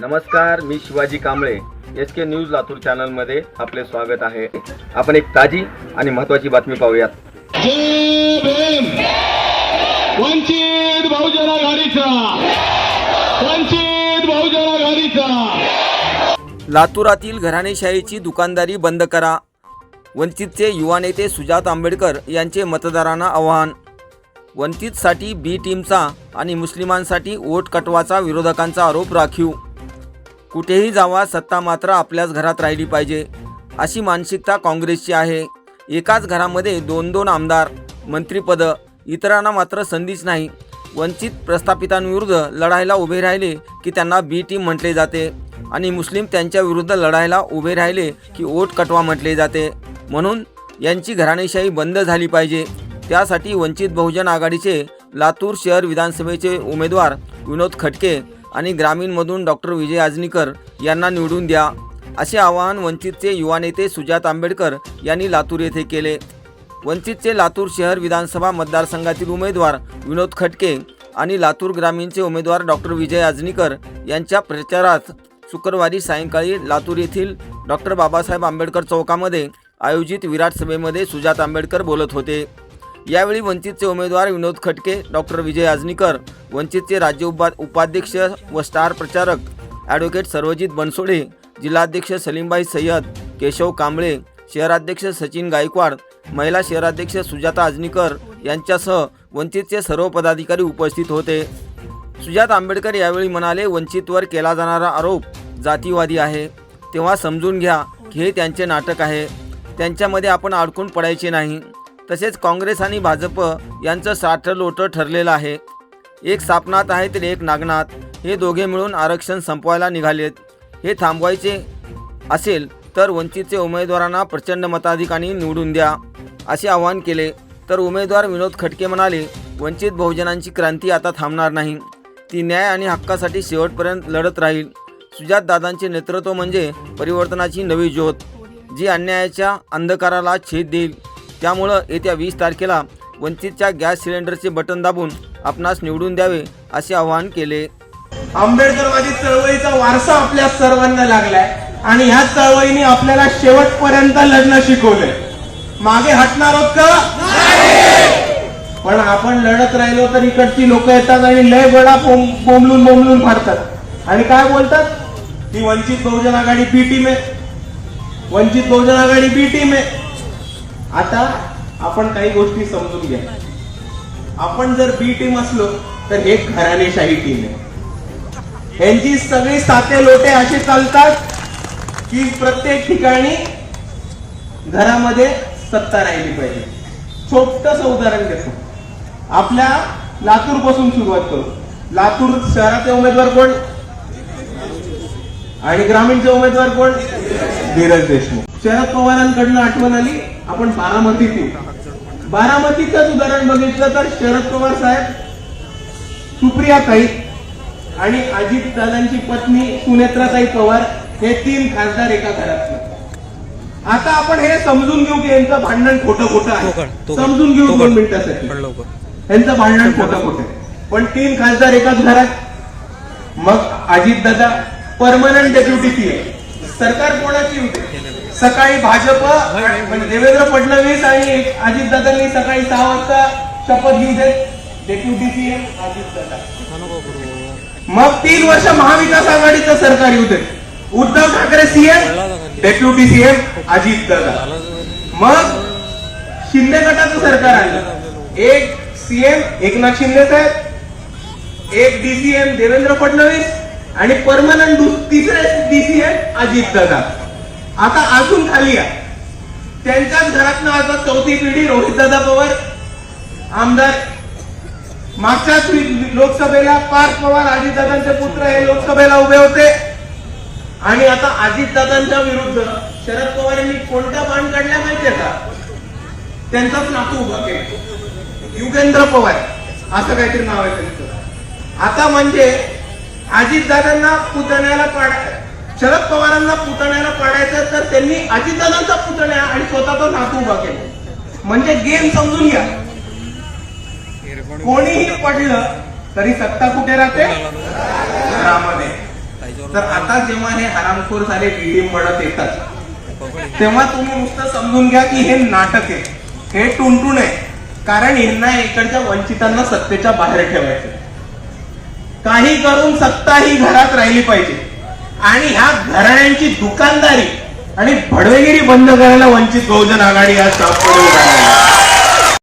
नमस्कार मी Shivaji Kamble. S K news Latur चॅनलमध्ये आपले स्वागत आहे. आपण एक ताजी आणि महत्त्वाची बातमी पाहूयात. जय भीम! वंचित बहुजन आघाडीचा! वंचित बहुजन आघाडीचा! लातूरातील घराणेशाहीची दुकानदारी बंद करा. वंचितचे युवा नेते सुजात आंबेडकर यांचे मतदारांना आवाहन. वंचितसाठी बी टीमचा आणि मुस्लिमांसाठी वोट कटवाचा विरोधकांचा आरोप राखीव. कुठेही जावा सत्ता मात्र आपल्याच घरात राहिली पाहिजे अशी मानसिकता काँग्रेसची आहे. एकाच घरामध्ये दोन दोन आमदार मंत्रिपदं इतरांना मात्र संधीच नाही. वंचित प्रस्थापितांविरुद्ध लढायला उभे राहिले की त्यांना बी टीम म्हटले जाते आणि मुस्लिम त्यांच्या विरुद्ध लढायला उभे राहिले की ओट कटवा म्हटले जाते. म्हणून यांची घराणेशाही बंद झाली पाहिजे. त्यासाठी वंचित बहुजन आघाडीचे लातूर शहर विधानसभेचे उमेदवार विनोद खटके आणि ग्रामीणमधून डॉक्टर विजय आजनीकर यांना निवडून द्या. असे आवाहन वंचितचे युवा नेते सुजात आंबेडकर यांनी लातूर येथे केले. वंचितचे लातूर शहर विधानसभा मतदारसंघातील उमेदवार विनोद खटके आणि लातूर ग्रामीणचे उमेदवार डॉक्टर विजय आजनीकर यांच्या प्रचारात शुक्रवारी सायंकाळी लातूर येथील डॉक्टर बाबासाहेब आंबेडकर चौकामध्ये आयोजित विराट सभेमध्ये सुजात आंबेडकर बोलत होते. यावेळी वंचितचे उमेदवार विनोद खटके डॉक्टर विजय आजनीकर वंचितचे राज्य उपा उपाध्यक्ष व स्टार प्रचारक ॲडव्होकेट सर्वजित बनसोडे जिल्हाध्यक्ष सलीमबाई सय्यद केशव कांबळे शहराध्यक्ष सचिन गायकवाड महिला शहराध्यक्ष सुजाता आजनीकर यांच्यासह वंचितचे सर्व पदाधिकारी उपस्थित होते. सुजात आंबेडकर यावेळी म्हणाले वंचितवर केला जाणारा आरोप जातीवादी आहे. तेव्हा समजून घ्या की हे त्यांचे नाटक आहे. त्यांच्यामध्ये आपण अडकून पडायचे नाही. तसेच काँग्रेस आणि भाजप यांचं साठं लोटं ठरलेलं आहे. एक सापनात आहे तर एक नागनाथ. हे दोघे मिळून आरक्षण संपवायला निघालेत. हे थांबवायचे असेल तर वंचितचे उमेदवारांना प्रचंड मताधिकांनी निवडून द्या असे आवाहन केले. तर उमेदवार विनोद खटके म्हणाले वंचित बहुजनांची क्रांती आता थांबणार नाही. ती न्याय आणि हक्कासाठी शेवटपर्यंत लढत राहील. सुजात दादांचे नेतृत्व म्हणजे परिवर्तनाची नवी ज्योत जी अन्यायाच्या अंधकाराला छेद देईल. त्यामुळं येत्या वीस तारखेला वंचितच्या गॅस सिलेंडरचे बटन दाबून आपणास निवडून द्यावे असे आवाहन केले. आंबेडकरवादी चळवळीचा वारसा आपल्या सर्वांना लागलाय आणि ह्या चळवळीने आपल्याला शेवटपर्यंत लढणं शिकवलंय. मागे हटणार आहोत का? पण आपण लढत राहिलो तर इकडची लोक येतात आणि लय बडा बोमलून बोंबलून बोंबलून फाडतात आणि काय बोलतात? ती वंचित बहुजन आघाडी बी टीम आहे. वंचित बहुजन आघाडी बी टीम आहे. आता आपण काही गोष्टी समजून घ्या. आपण जर बी टीम असलो तर हे घराणेशाही टीम आहे. यांची सगळी साते लोटे असे चालतात की प्रत्येक ठिकाणी घरामध्ये सत्ता राहिली पाहिजे. छोटस उदाहरण देतो. आपल्या लातूरपासून सुरुवात करू. लातूर शहराचे उमेदवार कोण? आणि ग्रामीणचे उमेदवार कोण? धीरज देशमुख. शरद पवारांकडनं आठवण आली? आपण बारामतीत येऊ बारामतीचंच उदाहरण बघितलं तर शरद पवार साहेब सुप्रियाताई आणि अजित दादांची पत्नी सुनेत्राताई पवार हे तीन खासदार एका घरात आता आपण हे समजून घेऊ की यांचं भांडण खोटं खोटं आहे. समजून घेऊ दोन मिनिटासाठी. यांचं भांडण खोटं खोटं आहे. पण तीन खासदार एकाच घरात. मग Ajit Dada permanent deputy CM सरकार कोणाची होते? सकाळी भाजप म्हणजे देवेंद्र फडणवीस आणि अजित दादांनी सकाळी सहा वाजता शपथ घेऊ देत डेप्युटी सीएम अजित दादा मग तीन वर्ष महाविकास आघाडीचं सरकार येऊ दे. Uddhav Thackeray CM deputy CM Ajit Dada मग शिंदे गटाचं सरकार आलं. एक सीएम एकनाथ शिंदे साहेब एक डीसीएम देवेंद्र फडणवीस आणि परमनंट तिसरे डीसीएम अजित दादा आता अजून खाली या. त्यांच्याच घरातनं आता चौथी पिढी रोहित दादा पवार आमदार. मागच्याच लोकसभेला पार्थ पवार अजितदादांचे पुत्र हे लोकसभेला उभे होते. आणि आता अजितदादांच्या विरुद्ध शरद पवार यांनी कोणता बाण काढला माहितीये का? त्यांचाच नातू उभा केला. युगेंद्र पवार असं काहीतरी नाव आहे त्यांचं. आता म्हणजे अजितदादांना पुतण्याला पाड शरद पवारांना पुतण्याला पाडायचं तर त्यांनी अजितदादांचा पुतण्या आणि स्वतःचा नातू उभा केला. म्हणजे गेम समजून घ्या. कोणीही पडलं तरी सत्ता कुठे राहते? घरामध्ये. तर आता जेव्हा हे हरामखोर झाले बीडीएम म्हणत येतात. तेव्हा तुम्ही नुसतं समजून घ्या की हे नाटक आहे. हे टुनटुन आहे. कारण यांना इकडच्या वंचितांना सत्तेच्या बाहेर ठेवायचं काही करून सत्ता ही घरात राहिली पाहिजे. आणि ह्या घराण्यांची दुकानदारी आणि भडवेगिरी बंद करायला वंचित बहुजन आघाडी आज साफ